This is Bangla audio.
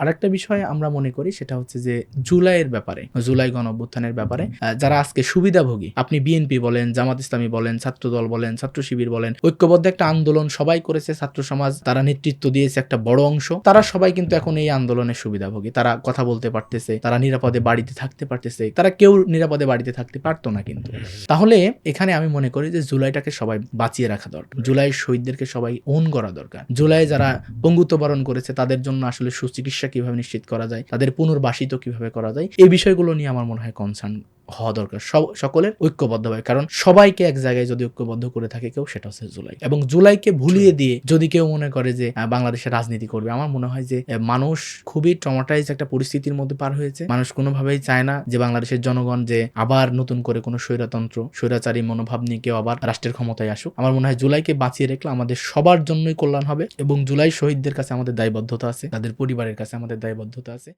আরেকটা বিষয় আমরা মনে করি সেটা হচ্ছে যে জুলাইয়ের ব্যাপারে জুলাই গণ অভ্যুত্থানের ব্যাপারে যারা আজকে সুবিধাভোগী আপনি বিএনপি বলেন জামাত ইসলামী বলেন ছাত্র দল বলেন ছাত্র শিবির বলেন ঐক্যবদ্ধ একটা আন্দোলন সবাই করেছে ছাত্র সমাজ তারা নেতৃত্ব দিয়েছে একটা বড় অংশ তারা সবাই কিন্তু এখন এই আন্দোলনের সুবিধাভোগী। তারা কথা বলতে পারতেছে তারা নিরাপদে বাড়িতে থাকতে পারতেছে তারা কেউ নিরাপদে বাড়িতে থাকতে পারতো না কিন্তু। তাহলে এখানে আমি মনে করি যে জুলাইটাকে সবাই বাঁচিয়ে রাখা দরকার জুলাই শহীদদেরকে সবাই ওন করা দরকার। জুলাই যারা পঙ্গুত্ব বরণ করেছে তাদের জন্য আসলে সুচিকিৎসা কীভাবে নিশ্চিত করা যায়, তাদের পুনর্বাসিত কীভাবে করা যায়, এই বিষয়গুলো নিয়ে আমার মনে হয় কনসার্ন হওয়া দরকার। সব- সকলের ঐক্যবদ্ধভাবে কারণ সবাইকে এক জায়গায় যদি ঐক্যবদ্ধ করে থাকে কেউ, সেটা হচ্ছে জুলাই। এবং জুলাইকে ভুলিয়ে দিয়ে যদি কেউ মনে করে যে বাংলাদেশে রাজনীতি করবে, আমার মনে হয় যে মানুষ খুবই ট্রমাটাইজ একটা পরিস্থিতির মধ্যে পার হয়েছে। মানুষ কোনোভাবেই চায় না যে, বাংলাদেশের জনগণ যে, আবার নতুন করে কোনো স্বৈরতন্ত্র, স্বৈরাচারী মনোভাব নিয়ে কেউ আবার রাষ্ট্রের ক্ষমতায় আসুক। আমার মনে হয় জুলাইকে বাঁচিয়ে রাখলে আমাদের সবার জন্যই কল্যাণ হবে এবং জুলাই শহীদদের কাছে আমাদের দায়বদ্ধতা আছে, তাদের পরিবারের কাছে আমাদের দায়বদ্ধতা আছে।